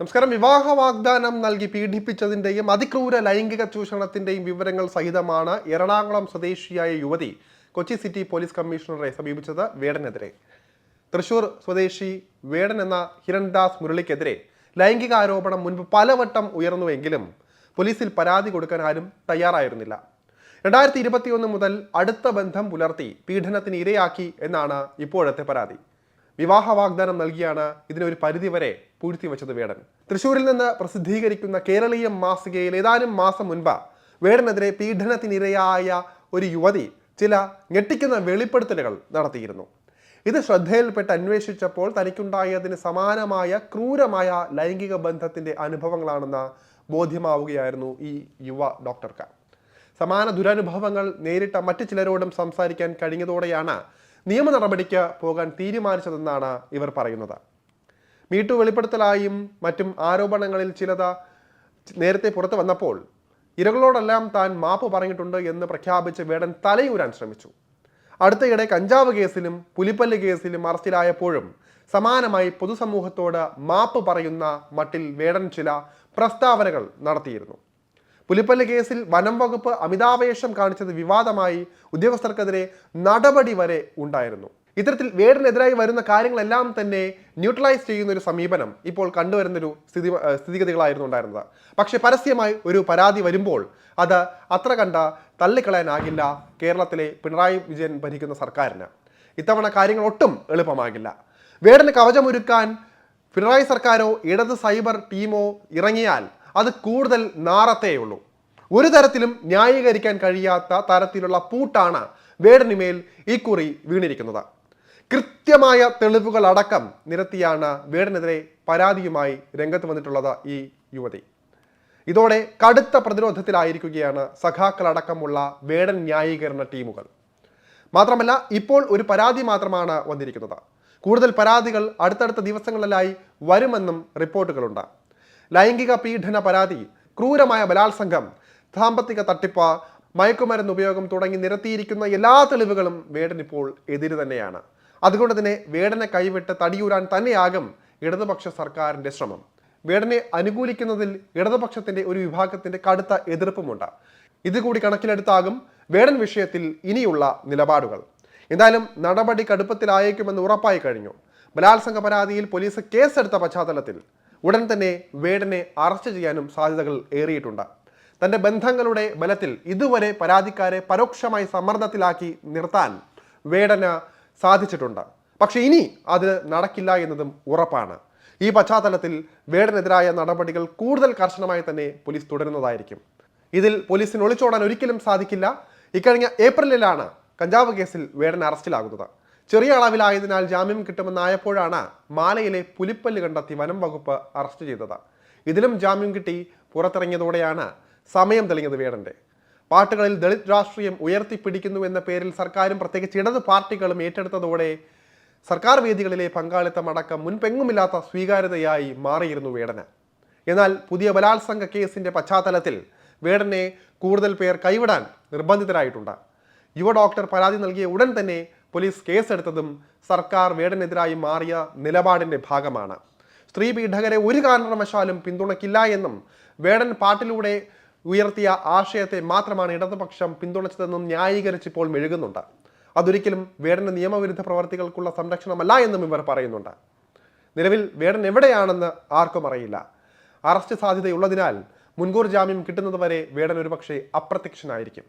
നമസ്കാരം. വിവാഹ വാഗ്ദാനം നൽകി പീഡിപ്പിച്ചതിന്റെയും അതിക്രൂര ലൈംഗിക ചൂഷണത്തിന്റെയും വിവരങ്ങൾ സഹിതമാണ് എറണാകുളം സ്വദേശിയായ യുവതി കൊച്ചി സിറ്റി പോലീസ് കമ്മീഷണറെ സമീപിച്ചത് വേടനെതിരെ. തൃശൂർ സ്വദേശി വേടൻ എന്ന ഹിരൺദാസ് മുരളിക്കെതിരെ ലൈംഗിക ആരോപണം മുൻപ് പലവട്ടം ഉയർന്നുവെങ്കിലും പോലീസിൽ പരാതി കൊടുക്കാൻ ആരും തയ്യാറായിരുന്നില്ല. രണ്ടായിരത്തി ഇരുപത്തിയൊന്ന് മുതൽ അടുത്ത ബന്ധം പുലർത്തി പീഡനത്തിന് ഇരയാക്കി എന്നാണ് ഇപ്പോഴത്തെ പരാതി. വിവാഹ വാഗ്ദാനം നൽകിയാണ് ഇതിനൊരു പരിധിവരെ പൂഴ്ത്തിവെച്ചത് വേടൻ. തൃശൂരിൽ നിന്ന് പ്രസിദ്ധീകരിക്കുന്ന കേരളീയ മാസികയിൽ ഏതാനും മാസം മുൻപ് വേടനെതിരെ പീഡനത്തിനിരയായ ഒരു യുവതി ചില ഞെട്ടിക്കുന്ന വെളിപ്പെടുത്തലുകൾ നടത്തിയിരുന്നു. ഇത് ശ്രദ്ധയിൽപ്പെട്ട് അന്വേഷിച്ചപ്പോൾ തനിക്കുണ്ടായതിന് സമാനമായ ക്രൂരമായ ലൈംഗിക ബന്ധത്തിന്റെ അനുഭവങ്ങളാണെന്ന് ബോധ്യമാവുകയായിരുന്നു ഈ യുവ ഡോക്ടർക്ക്. സമാന ദുരനുഭവങ്ങൾ നേരിട്ട മറ്റു ചിലരോടും സംസാരിക്കാൻ കഴിഞ്ഞതോടെയാണ് നിയമ നടപടിക്ക് പോകാൻ തീരുമാനിച്ചതെന്നാണ് ഇവർ പറയുന്നത്. മീട്ടു വെളിപ്പെടുത്തലായും മറ്റും ആരോപണങ്ങളിൽ ചിലത് നേരത്തെ പുറത്തു വന്നപ്പോൾ ഇരകളോടെല്ലാം താൻ മാപ്പ് പറഞ്ഞിട്ടുണ്ട് എന്ന് പ്രഖ്യാപിച്ച് വേടൻ തലയൂരാൻ ശ്രമിച്ചു. അടുത്തയിടെ കഞ്ചാവ് കേസിലും പുലിപ്പല്ല് കേസിലും അറസ്റ്റിലായപ്പോഴും സമാനമായി പൊതുസമൂഹത്തോട് മാപ്പ് പറയുന്ന മട്ടിൽ വേടൻ ചില പ്രസ്താവനകൾ നടത്തിയിരുന്നു. പുലിപ്പല്ല് കേസിൽ വനം വകുപ്പ് അമിതാവേശം കാണിച്ചത് വിവാദമായി ഉദ്യോഗസ്ഥർക്കെതിരെ നടപടി വരെ ഉണ്ടായിരുന്നു. ഇത്തരത്തിൽ വേടിനെതിരായി വരുന്ന കാര്യങ്ങളെല്ലാം തന്നെ ന്യൂട്രലൈസ് ചെയ്യുന്ന ഒരു സമീപനം ഇപ്പോൾ കണ്ടുവരുന്നൊരു സ്ഥിതി സ്ഥിതിഗതികളായിരുന്നു ഉണ്ടായിരുന്നത്. പക്ഷേ പരസ്യമായി ഒരു പരാതി വരുമ്പോൾ അത് അത്ര കണ്ട തള്ളിക്കളയാനാകില്ല കേരളത്തിലെ പിണറായി വിജയൻ ഭരിക്കുന്ന സർക്കാരിന്. ഇത്തവണ കാര്യങ്ങൾ ഒട്ടും എളുപ്പമാകില്ല. വേടിന് കവചമൊരുക്കാൻ പിണറായി സർക്കാരോ ഇടത് സൈബർ ടീമോ ഇറങ്ങിയാൽ അത് കൂടുതൽ നാറത്തേയുള്ളൂ. ഒരു തരത്തിലും ന്യായീകരിക്കാൻ കഴിയാത്ത തരത്തിലുള്ള പൂട്ടാണ് വേടനിമേൽ ഇക്കുറി വീണിരിക്കുന്നത്. കൃത്യമായ തെളിവുകൾ അടക്കം നിരത്തിയാണ് വേടനെതിരെ പരാതിയുമായി രംഗത്ത് വന്നിട്ടുള്ളത് ഈ യുവതി. ഇതോടെ കടുത്ത പ്രതിരോധത്തിലായിരിക്കുകയാണ് സഖാക്കളടക്കമുള്ള വേടൻ ന്യായീകരണ ടീമുകൾ. മാത്രമല്ല ഇപ്പോൾ ഒരു പരാതി മാത്രമാണ് വന്നിരിക്കുന്നത്. കൂടുതൽ പരാതികൾ അടുത്തടുത്ത ദിവസങ്ങളിലായി വരുമെന്നും റിപ്പോർട്ടുകളുണ്ട്. ലൈംഗിക പീഡന പരാതി ക്രൂരമായ ബലാത്സംഗം സാമ്പത്തിക തട്ടിപ്പ് മയക്കുമരുന്ന് ഉപയോഗം തുടങ്ങി നിരത്തിയിരിക്കുന്ന എല്ലാ തെളിവുകളും വേടൻ ഇപ്പോൾ എതിര് തന്നെയാണ്. അതുകൊണ്ട് തന്നെ വേടനെ കൈവിട്ട് തടിയൂരാൻ തന്നെയാകും ഇടതുപക്ഷ സർക്കാരിന്റെ ശ്രമം. വേടനെ അനുകൂലിക്കുന്നതിൽ ഇടതുപക്ഷത്തിന്റെ ഒരു വിഭാഗത്തിന്റെ കടുത്ത എതിർപ്പുമുണ്ട്. ഇതുകൂടി കണക്കിലെടുത്താകും വേടൻ വിഷയത്തിൽ ഇനിയുള്ള നിലപാടുകൾ. എന്തായാലും നടപടി കടുപ്പത്തിലായേക്കുമെന്ന് ഉറപ്പായി കഴിഞ്ഞു. ബലാത്സംഗ പരാതിയിൽ പോലീസ് കേസെടുത്ത പശ്ചാത്തലത്തിൽ ഉടൻ തന്നെ വേടനെ അറസ്റ്റ് ചെയ്യാനും സാധ്യതകൾ ഏറിയിട്ടുണ്ട്. തന്റെ ബന്ധങ്ങളുടെ ബലത്തിൽ ഇതുവരെ പരാതിക്കാരെ പരോക്ഷമായി സമ്മർദ്ദത്തിലാക്കി നിർത്താൻ വേടന സാധിച്ചിട്ടുണ്ട്. പക്ഷെ ഇനി അത് നടക്കില്ല എന്നതും ഉറപ്പാണ്. ഈ പശ്ചാത്തലത്തിൽ വേടനെതിരായ നടപടികൾ കൂടുതൽ കർശനമായി തന്നെ പോലീസ് തുടരുന്നതായിരിക്കും. ഇതിൽ പോലീസിന് ഒളിച്ചോടാൻ ഒരിക്കലും സാധിക്കില്ല. ഇക്കഴിഞ്ഞ ഏപ്രിലിലാണ് കഞ്ചാവ് കേസിൽ വേടന അറസ്റ്റിലാകുന്നത്. ചെറിയ അളവിലായതിനാൽ ജാമ്യം കിട്ടുമെന്നായപ്പോഴാണ് മാലയിലെ പുലിപ്പല്ല് കണ്ടെത്തി വനം വകുപ്പ് അറസ്റ്റ് ചെയ്തത്. ഇതിലും ജാമ്യം കിട്ടി പുറത്തിറങ്ങിയതോടെയാണ് സമയം തെളിഞ്ഞത് വേടന്റെ. പാട്ടുകളിൽ ദളിത് രാഷ്ട്രീയം ഉയർത്തിപ്പിടിക്കുന്നു എന്ന പേരിൽ സർക്കാരും പ്രത്യേകിച്ച് ഇടത് പാർട്ടികളും ഏറ്റെടുത്തതോടെ സർക്കാർ വേദികളിലെ പങ്കാളിത്തം അടക്കം മുൻപെങ്ങുമില്ലാത്ത സ്വീകാര്യതയായി മാറിയിരുന്നു വേടന്. എന്നാൽ പുതിയ ബലാത്സംഗ കേസിന്റെ പശ്ചാത്തലത്തിൽ വേടനെ കൂടുതൽ പേർ കൈവിടാൻ നിർബന്ധിതരായിട്ടുണ്ട്. യുവ ഡോക്ടർ പരാതി നൽകിയ ഉടൻ തന്നെ പോലീസ് കേസെടുത്തതും സർക്കാർ വേടനെതിരായി മാറിയ നിലപാടിന്റെ ഭാഗമാണ്. സ്ത്രീ പീഡകരെ ഒരു കാരണവശാലും പിന്തുണയ്ക്കില്ല എന്നും വേടൻ പാട്ടിലൂടെ ഉയർത്തിയ ആശയത്തെ മാത്രമാണ് ഇടതുപക്ഷം പിന്തുണച്ചതെന്നും ന്യായീകരിച്ച് ഇപ്പോൾ മെഴുകുന്നുണ്ട്. അതൊരിക്കലും വേടന്റെ നിയമവിരുദ്ധ പ്രവർത്തികൾക്കുള്ള സംരക്ഷണമല്ല എന്നും ഇവർ പറയുന്നുണ്ട്. നിലവിൽ വേടൻ എവിടെയാണെന്ന് ആർക്കും അറിയില്ല. അറസ്റ്റ് സാധ്യതയുള്ളതിനാൽ മുൻകൂർ ജാമ്യം കിട്ടുന്നതുവരെ വേടൻ ഒരുപക്ഷെ അപ്രത്യക്ഷനായിരിക്കും.